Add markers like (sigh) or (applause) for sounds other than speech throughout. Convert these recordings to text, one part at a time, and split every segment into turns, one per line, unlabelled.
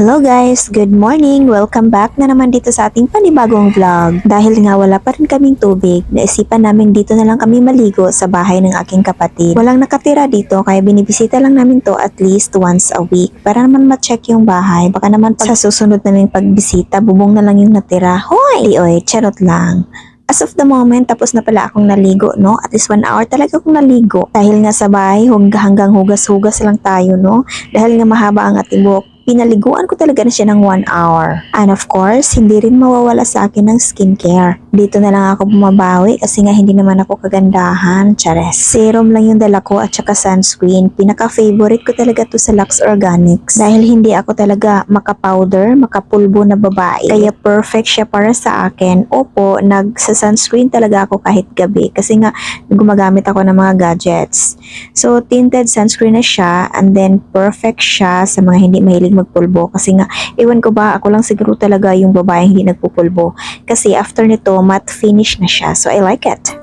Hello guys! Good morning! Welcome back na naman dito sa ating panibagong vlog. Dahil nga wala pa rin kaming tubig, naisipan namin dito na lang kami maligo sa bahay ng aking kapatid. Walang nakatira dito kaya binibisita lang namin to at least once a week para naman ma-check yung bahay. Baka naman pag sa susunod namin pagbisita, bubong na lang yung natira. Hoy! Oy, charot lang. As of the moment, tapos na pala akong naligo, no? At least one hour talaga akong naligo. Dahil nga sa bahay, hanggang hugas-hugas lang tayo, no? Dahil nga mahaba ang ating buhok, pinaliguan ko talaga na siya ng one hour. And of course, hindi rin mawawala sa akin ng skincare. Dito na lang ako bumabawi kasi nga hindi naman ako kagandahan. Chares. Serum lang yung dala ko at saka sunscreen. Pinaka-favorite ko talaga to sa Lux Organics. Dahil hindi ako talaga maka-powder, maka-pulbo na babae. Kaya perfect siya para sa akin. Opo, nagsa-sunscreen talaga ako kahit gabi kasi nga gumagamit ako ng mga gadgets. So, tinted sunscreen na siya and then perfect siya sa mga hindi mahilig magpulbo kasi nga, ewan ko ba, ako lang siguro talaga yung babae hindi nagpupulbo. Kasi after nito, matte finish na siya. So, I like it.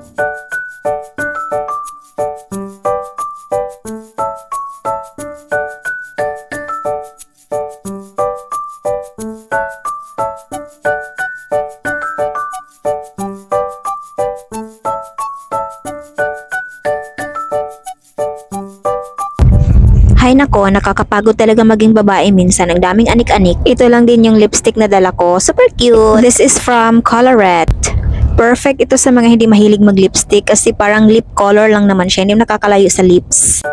Nako, nakakapagod talaga maging babae minsan. Ang daming anik-anik. Ito lang din yung lipstick na dala ko. Super cute. This is from Colorette. Perfect ito sa mga hindi mahilig mag-lipstick kasi parang lip color lang naman siya. Hindi nakakalayo sa lips.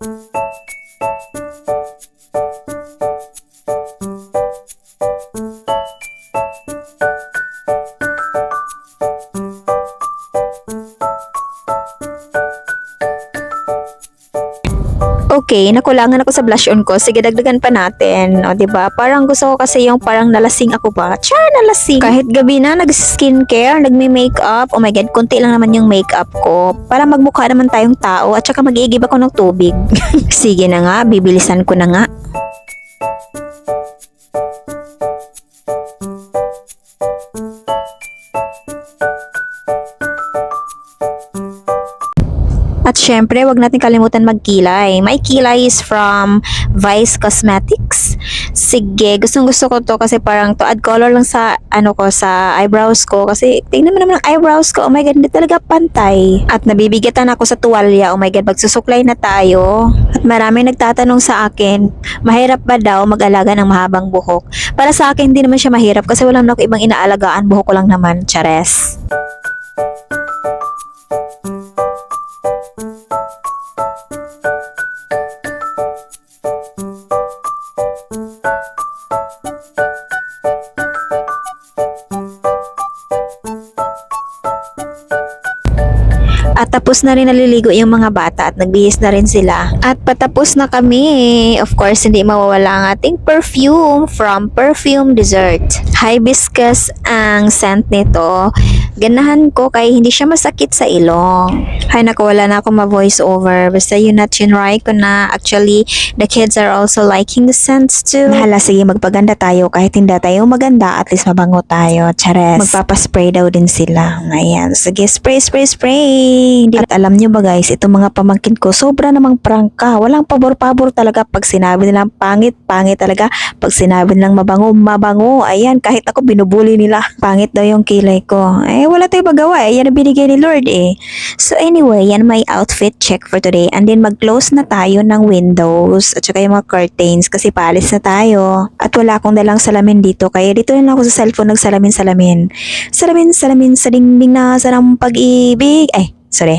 Thank you. Okay, nakulangan ako sa blush on ko. Sige, dagdagan pa natin. O, ba? Parang gusto ko kasi yung parang nalasing ako ba? Char, nalasing. Kahit gabi na, nag-skincare, nagme-makeup. Oh my God, konti lang naman yung makeup ko. Para magmukha naman tayong tao at saka mag-iigib ako ng tubig. (laughs) Sige na nga, bibilisan ko na nga. Syempre, wag natin kalimutan magkilay. My kilay is from Vice Cosmetics. Sige, gustong gusto ko to kasi parang to add color lang sa ano ko sa eyebrows ko kasi tingnan mo naman ang eyebrows ko. Oh my god, hindi talaga pantay. At nabibigatan ako sa tuwalya. Oh my god, magsusuklay na tayo. At marami nagtatanong sa akin, mahirap ba daw mag-alaga ng mahabang buhok? Para sa akin, hindi naman siya mahirap kasi wala naman ako ibang inaalagaan. Buhok ko lang naman, chares. At tapos na rin naliligo yung mga bata at nagbihis na rin sila. At patapos na kami. Of course, hindi mawawala ang ating perfume from Perfume Dessert. Hibiscus ang scent nito. Ganahan ko kaya hindi siya masakit sa ilong. Hay naku, wala na akong ma-voice over. Basta yun na chinry ko na. Actually, the kids are also liking the scents too. Nahala, sige magpaganda tayo. Kahit hindi tayo maganda, at least mabango tayo. Chares. Magpapaspray daw din sila. Ayan. Sige, spray, spray, spray. At alam nyo ba guys, itong mga pamangkin ko, sobra namang prangka. Walang pabor-pabor talaga. Pag sinabi nilang pangit, pangit talaga. Pag sinabi nilang mabango, mabango. Ayan, kahit ako binubuli nila. Pangit daw yung kilay ko. Eh, wala tayong magawa. Eh, yan ang binigay ni Lord eh. So anyway, yan my outfit check for today. And then mag-close na tayo ng windows at saka yung mga curtains kasi paalis na tayo. At wala akong dalang salamin dito. Kaya dito na lang ako sa cellphone nagsalamin-salamin. Salamin-salamin sa dingding na sarang pag-ibig. Ay, Sorry.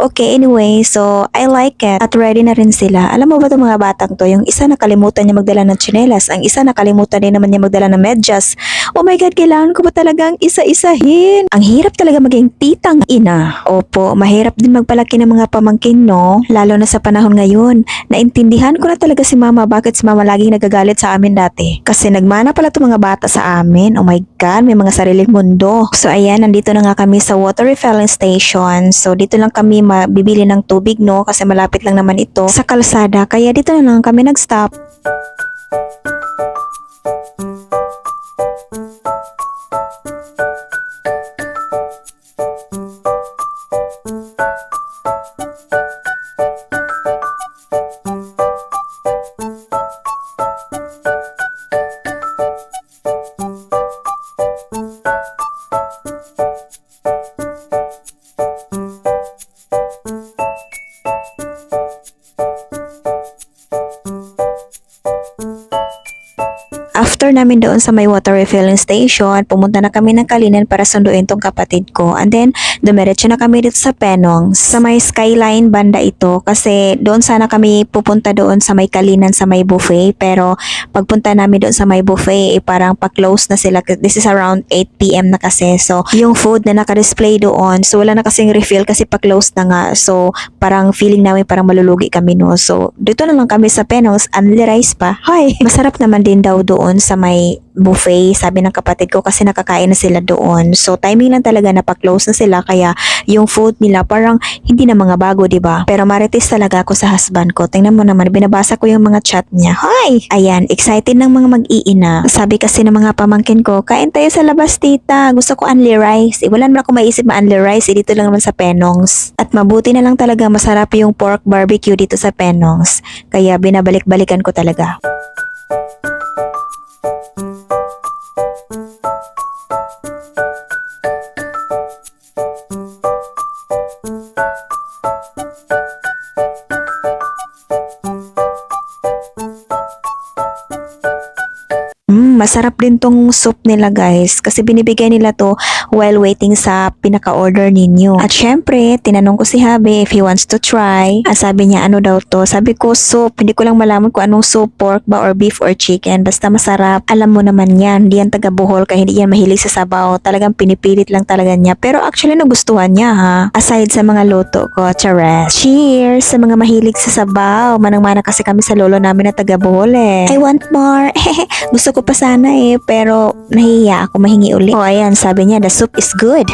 Okay, anyway, so I like it. At ready na rin sila. Alam mo ba itong mga batang to? Yung isa nakalimutan niya magdala ng tsinelas. Ang isa nakalimutan din naman niya magdala ng medyas. Oh my God, kailangan ko ba talagang isa-isahin? Ang hirap talaga maging titang ina. Opo, mahirap din magpalaki ng mga pamangkin, no? Lalo na sa panahon ngayon. Naintindihan ko na talaga si mama bakit si mama laging nagagalit sa amin dati. Kasi nagmana pala itong mga bata sa amin. Oh my God, may mga sariling mundo. So ayan, nandito na nga kami sa water refilling station. So dito lang kami mabibili ng tubig, no? Kasi malapit lang naman ito sa kalsada. Kaya dito na lang kami nag-stop. After namin doon sa may water refilling station, pumunta na kami ng Kalinan para sunduin tong kapatid ko. And then, dumiretso na kami dito sa Penong. Sa may skyline banda ito kasi doon sana kami pupunta doon sa may Kalinan sa may buffet. Pero pagpunta namin doon sa may buffet, eh, parang pa-close na sila. This is around 8pm na kasi. So, yung food na naka-display doon, so wala na kasing refill kasi pa-close na nga. So, parang feeling namin parang malulugi kami no. So, dito na lang kami sa Penong's, unli rice pa. Hi! (laughs) Masarap naman din daw doon sa may buffet, sabi ng kapatid ko kasi nakakain na sila doon. So, timing lang talaga na pa-close na sila kaya yung food nila parang hindi na mga bago, 'di ba? Pero marites talaga ako sa husband ko. Tingnan mo naman, binabasa ko yung mga chat niya. Hi! Ayan, excited ng mga mag-iina. Sabi kasi ng mga pamangkin ko, kain tayo sa labas, tita. Gusto ko unli rice. Eh, wala naman ako maisip ma unli rice. Eh, dito lang naman sa Penongs. At mabuti na lang talaga masarap yung pork barbecue dito sa Penongs. Kaya binabalik-balikan ko talaga. Masarap din tong soup nila guys. Kasi binibigay nila to while waiting sa pinaka-order ninyo. At syempre, tinanong ko si Habi if he wants to try. At sabi niya ano daw to. Sabi ko soup. Hindi ko lang malaman kung anong soup, pork ba or beef or chicken. Basta masarap. Alam mo naman yan. Hindi yan taga Bohol kaya hindi yan mahilig sa sabaw. Talagang pinipilit lang talaga niya. Pero actually nagustuhan niya ha. Aside sa mga luto ko, chares. Cheers sa mga mahilig sa sabaw. Manang-mana kasi kami sa lolo namin na taga Bohol eh. I want more. (laughs) Gusto ko pa sana eh, pero nahiya ako mahingi uli. Oh, ayan, sabi niya, the soup is good.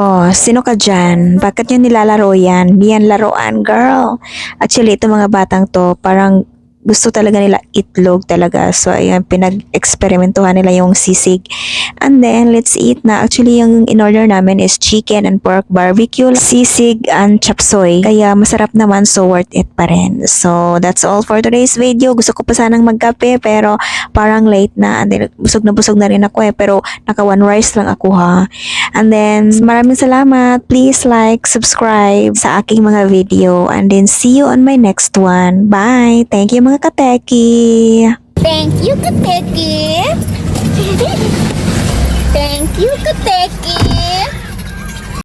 Oh, sino ka dyan? Bakit niya nilalaro yan? Yan laruan, girl. Actually, ito mga batang to, parang gusto talaga nila itlog talaga. So, ayan, pinag-experimentuhan nila yung sisig. And then, let's eat na. Actually, yung in-order namin is chicken and pork barbecue, sisig, and chop suey. Kaya masarap naman, so worth it pa rin. So, that's all for today's video. Gusto ko pa sanang magkape, pero parang late na. And then, busog na busog na rin ako eh. Pero, naka one rice lang ako ha. And then, maraming salamat. Please like, subscribe sa aking mga video. And then, see you on my next one. Bye! Thank you mga kateki!
Thank you, Kateki. (laughs) Thank you, Kateki.